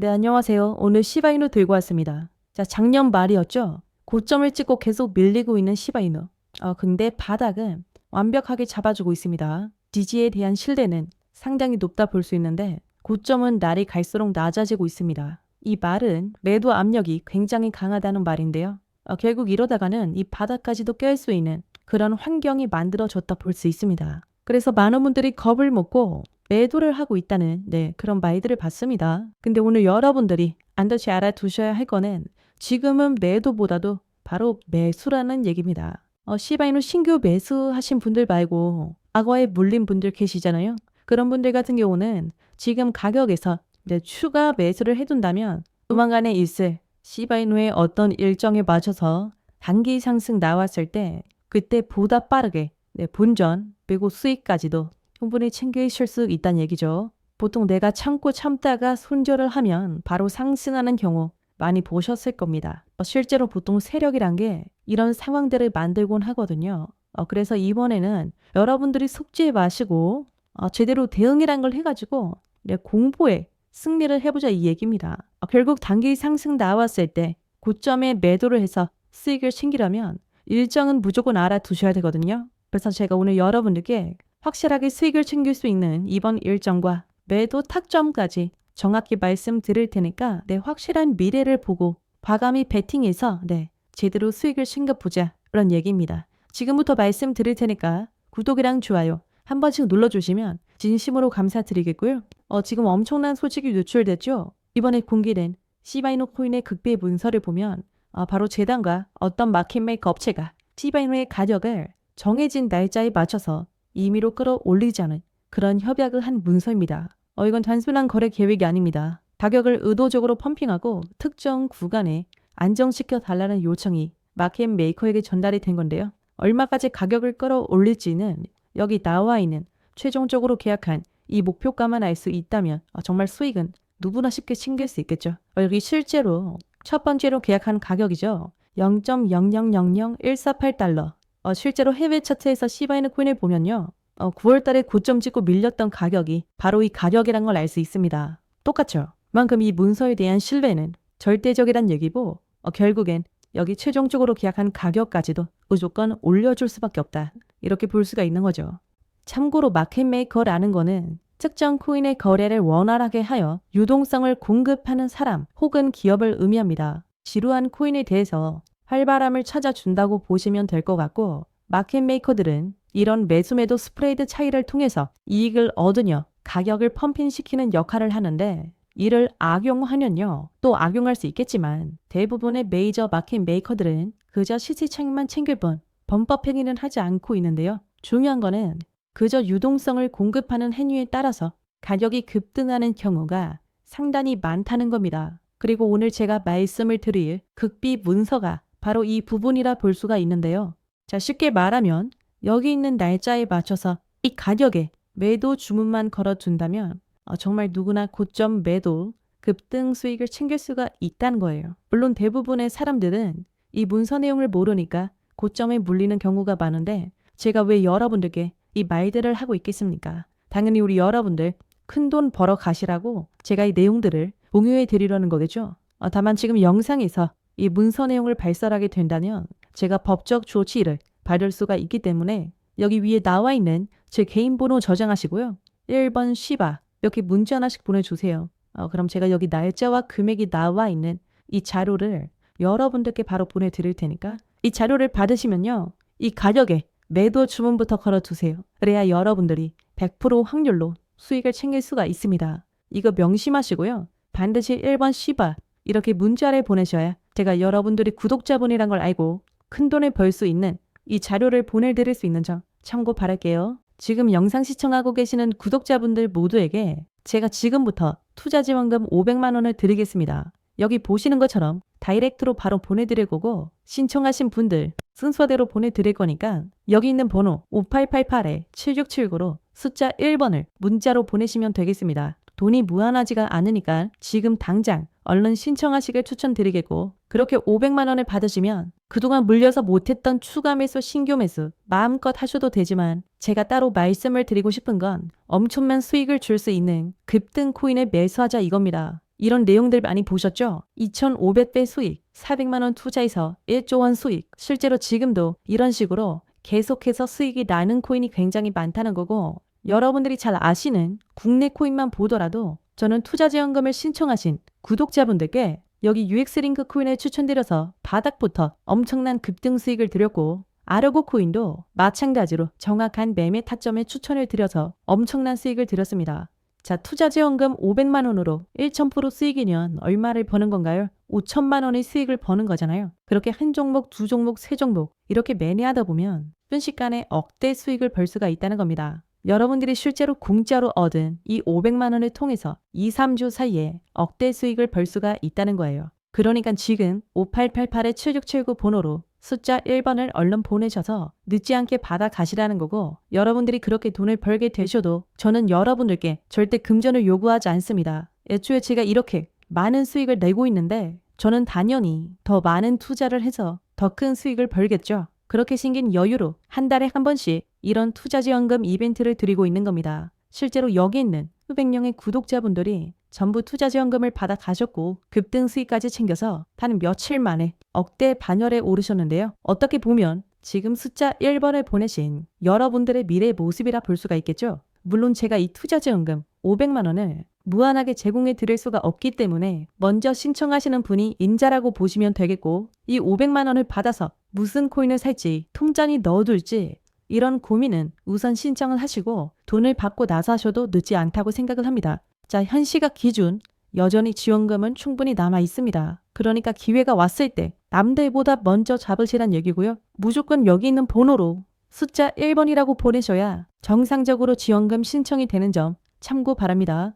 네, 안녕하세요. 오늘 시바이누 들고 왔습니다. 자, 작년 말이었죠? 고점을 찍고 계속 밀리고 있는 시바이누. 어, 근데 바닥은 완벽하게 잡아주고 있습니다. 지지에 대한 신뢰는 상당히 높다 볼 수 있는데 고점은 날이 갈수록 낮아지고 있습니다. 이 말은 매도 압력이 굉장히 강하다는 말인데요. 어, 결국 이러다가는 이 바닥까지도 깰 수 있는 그런 환경이 만들어졌다 볼 수 있습니다. 그래서 많은 분들이 겁을 먹고 매도를 하고 있다는 네, 그런 말들을 봤습니다. 근데 오늘 여러분들이 반드시 알아두셔야 할 거는 지금은 매도보다도 바로 매수라는 얘기입니다. 어, 시바이누 신규 매수하신 분들 말고 과거에 물린 분들 계시잖아요. 그런 분들 같은 경우는 지금 가격에서 네, 추가 매수를 해둔다면 조만간에 있을 시바이누의 어떤 일정에 맞춰서 단기 상승 나왔을 때 그때 보다 빠르게 네, 본전 그리고 수익까지도 충분히 챙기실 수 있다는 얘기죠. 보통 내가 참고 참다가 손절을 하면 바로 상승하는 경우 많이 보셨을 겁니다. 어, 실제로 보통 세력이란 게 이런 상황들을 만들곤 하거든요. 어, 그래서 이번에는 여러분들이 속지 마시고 어, 제대로 대응이란 걸 해가지고 네, 공포에 승리를 해보자 이 얘기입니다. 어, 결국 단기 상승 나왔을 때 고점에 매도를 해서 수익을 챙기려면 일정은 무조건 알아두셔야 되거든요. 그래서 제가 오늘 여러분들께 확실하게 수익을 챙길 수 있는 이번 일정과 매도 타점까지 정확히 말씀드릴 테니까 네, 확실한 미래를 보고 과감히 베팅해서 네, 제대로 수익을 챙겨보자 그런 얘기입니다. 지금부터 말씀드릴 테니까 구독이랑 좋아요 한 번씩 눌러주시면 진심으로 감사드리겠고요. 어, 지금 엄청난 소식이 유출됐죠? 이번에 공개된 시바이노 코인의 극비 문서를 보면 아, 바로 재단과 어떤 마켓메이커 업체가 시바이노의 가격을 정해진 날짜에 맞춰서 임의로 끌어올리자는 그런 협약을 한 문서입니다. 어, 이건 단순한 거래 계획이 아닙니다. 가격을 의도적으로 펌핑하고 특정 구간에 안정시켜 달라는 요청이 마켓 메이커에게 전달이 된 건데요. 얼마까지 가격을 끌어올릴지는 여기 나와 있는 최종적으로 계약한 이 목표가만 알 수 있다면 어, 정말 수익은 누구나 쉽게 챙길 수 있겠죠. 어, 여기 실제로 첫 번째로 계약한 가격이죠. 0.0000148달러. 어, 실제로 해외 차트에서 시바이너 코인을 보면요. 어, 9월 달에 고점 찍고 밀렸던 가격이 바로 이 가격이란 걸 알 수 있습니다. 똑같죠? 만큼 이 문서에 대한 신뢰는 절대적이란 얘기고 어, 결국엔 여기 최종적으로 계약한 가격까지도 무조건 올려줄 수밖에 없다. 이렇게 볼 수가 있는 거죠. 참고로 마켓메이커라는 거는 특정 코인의 거래를 원활하게 하여 유동성을 공급하는 사람 혹은 기업을 의미합니다. 지루한 코인에 대해서 활발함을 찾아준다고 보시면 될 것 같고 마켓 메이커들은 이런 매수매도 스프레이드 차이를 통해서 이익을 얻으며 가격을 펌핑시키는 역할을 하는데 이를 악용하면요. 또 악용할 수 있겠지만 대부분의 메이저 마켓 메이커들은 그저 차익만 챙길 뿐 범법 행위는 하지 않고 있는데요. 중요한 거는 그저 유동성을 공급하는 행위에 따라서 가격이 급등하는 경우가 상당히 많다는 겁니다. 그리고 오늘 제가 말씀을 드릴 극비 문서가 바로 이 부분이라 볼 수가 있는데요. 자, 쉽게 말하면 여기 있는 날짜에 맞춰서 이 가격에 매도 주문만 걸어둔다면 어, 정말 누구나 고점 매도 급등 수익을 챙길 수가 있다는 거예요. 물론 대부분의 사람들은 이 문서 내용을 모르니까 고점에 물리는 경우가 많은데 제가 왜 여러분들께 이 말들을 하고 있겠습니까? 당연히 우리 여러분들 큰 돈 벌어 가시라고 제가 이 내용들을 공유해 드리려는 거겠죠. 어, 다만 지금 영상에서 이 문서 내용을 발설하게 된다면 제가 법적 조치를 받을 수가 있기 때문에 여기 위에 나와 있는 제 개인 번호 저장하시고요. 1번 시바 이렇게 문자 하나씩 보내주세요. 어, 그럼 제가 여기 날짜와 금액이 나와 있는 이 자료를 여러분들께 바로 보내드릴 테니까 이 자료를 받으시면요. 이 가격에 매도 주문부터 걸어두세요. 그래야 여러분들이 100% 확률로 수익을 챙길 수가 있습니다. 이거 명심하시고요. 반드시 1번 시바 이렇게 문자를 보내셔야 제가 여러분들이 구독자분이란 걸 알고 큰 돈을 벌 수 있는 이 자료를 보내드릴 수 있는 점 참고 바랄게요. 지금 영상 시청하고 계시는 구독자분들 모두에게 제가 지금부터 투자 지원금 500만 원을 드리겠습니다. 여기 보시는 것처럼 다이렉트로 바로 보내드릴 거고 신청하신 분들 순서대로 보내드릴 거니까 여기 있는 번호 5888-7679로 숫자 1번을 문자로 보내시면 되겠습니다. 돈이 무한하지가 않으니까 지금 당장 얼른 신청하시길 추천드리겠고 그렇게 500만 원을 받으시면 그동안 물려서 못했던 추가 매수, 신규 매수 마음껏 하셔도 되지만 제가 따로 말씀을 드리고 싶은 건 엄청난 수익을 줄 수 있는 급등 코인을 매수하자 이겁니다. 이런 내용들 많이 보셨죠? 2,500배 수익, 400만 원 투자해서 1조 원 수익. 실제로 지금도 이런 식으로 계속해서 수익이 나는 코인이 굉장히 많다는 거고 여러분들이 잘 아시는 국내 코인만 보더라도 저는 투자 지원금을 신청하신 구독자분들께 여기 UX링크 코인을 추천드려서 바닥부터 엄청난 급등 수익을 드렸고 아르고 코인도 마찬가지로 정확한 매매 타점에 추천을 드려서 엄청난 수익을 드렸습니다. 자, 투자 지원금 500만 원으로 1,000% 수익이면 얼마를 버는 건가요? 5천만 원의 수익을 버는 거잖아요. 그렇게 한 종목, 두 종목, 세 종목 이렇게 매매하다 보면 순식간에 억대 수익을 벌 수가 있다는 겁니다. 여러분들이 실제로 공짜로 얻은 이 500만 원을 통해서 2, 3주 사이에 억대 수익을 벌 수가 있다는 거예요. 그러니까 지금 5888-7679 번호로 숫자 1번을 얼른 보내셔서 늦지 않게 받아 가시라는 거고 여러분들이 그렇게 돈을 벌게 되셔도 저는 여러분들께 절대 금전을 요구하지 않습니다. 애초에 제가 이렇게 많은 수익을 내고 있는데 저는 당연히 더 많은 투자를 해서 더 큰 수익을 벌겠죠. 그렇게 생긴 여유로 한 달에 한 번씩 이런 투자 지원금 이벤트를 드리고 있는 겁니다. 실제로 여기 있는 수백 명의 구독자분들이 전부 투자 지원금을 받아 가셨고 급등 수익까지 챙겨서 단 며칠 만에 억대 반열에 오르셨는데요. 어떻게 보면 지금 숫자 1번을 보내신 여러분들의 미래 모습이라 볼 수가 있겠죠. 물론 제가 이 투자 지원금 500만 원을 무한하게 제공해 드릴 수가 없기 때문에 먼저 신청하시는 분이 인자라고 보시면 되겠고 이 500만 원을 받아서 무슨 코인을 살지 통장에 넣어둘지 이런 고민은 우선 신청을 하시고 돈을 받고 나서 하셔도 늦지 않다고 생각을 합니다. 자, 현 시각 기준 여전히 지원금은 충분히 남아 있습니다. 그러니까 기회가 왔을 때 남들보다 먼저 잡으시란 얘기고요. 무조건 여기 있는 번호로 숫자 1번이라고 보내셔야 정상적으로 지원금 신청이 되는 점 참고 바랍니다.